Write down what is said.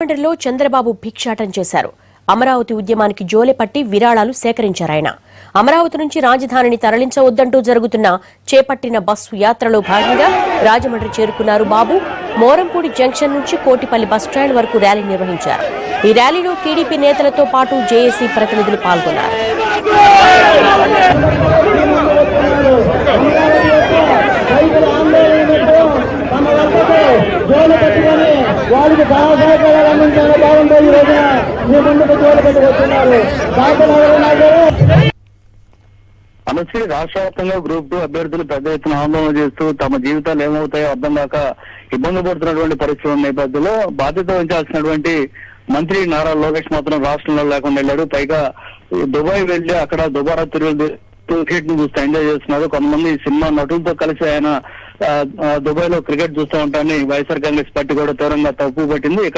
రాజమండ్రిలో చంద్రబాబు భిక్షాటం చేశారు. అమరావతి ఉద్యమానికి జోలెపట్టి విరాళాలు సేకరించారాయన అమరావతి నుంచి రాజధానిని తరలించవద్దంటూ జరుగుతున్న చేపట్టిన బస్సు యాత్రలో భాగంగా రాజమండ్రి చేరుకున్నారు బాబు. మోరంపూడి జంక్షన్ నుంచి కోటిపల్లి బస్టాండ్ వరకు ర్యాలీ నిర్వహించారు. ఈ ర్యాలీలో టీడీపీ నేతలతో పాటు జేఏసీ ప్రతినిధులు పాల్గొన్నారు. వాళ్ళకి సహాయకాలు అందించాలని భావంతో ఈ రోజున మీ ముందుకు జోలు వస్తున్నారు. దాఖలు రాష్ట్ర వ్యాప్తంగా గ్రూప్ టూ అభ్యర్థులు పెద్ద ఎత్తున ఆందోళన చేస్తూ తమ జీవితాలు ఏమవుతాయో అర్థం కాక ఇబ్బంది పడుతున్నటువంటి పరిస్థితులు నేపథ్యంలో బాధ్యత వహించాల్సినటువంటి మంత్రి నారా లోకేష్ మాత్రం రాష్ట్రంలో లేకుండా వెళ్ళాడు. పైగా దుబాయ్ వెళ్ళి అక్కడ దుబారా తిరుగులు క్రికెట్ని చూస్తూ ఎంజాయ్ చేస్తున్నారు. కొంతమంది సినిమా నటులతో కలిసి ఆయన ఆ, దుబాయ్లో క్రికెట్ చూస్తూ ఉంటారని వైఎస్ఆర్ కాంగ్రెస్ పార్టీ కూడా తీవ్రంగా తప్పు పట్టింది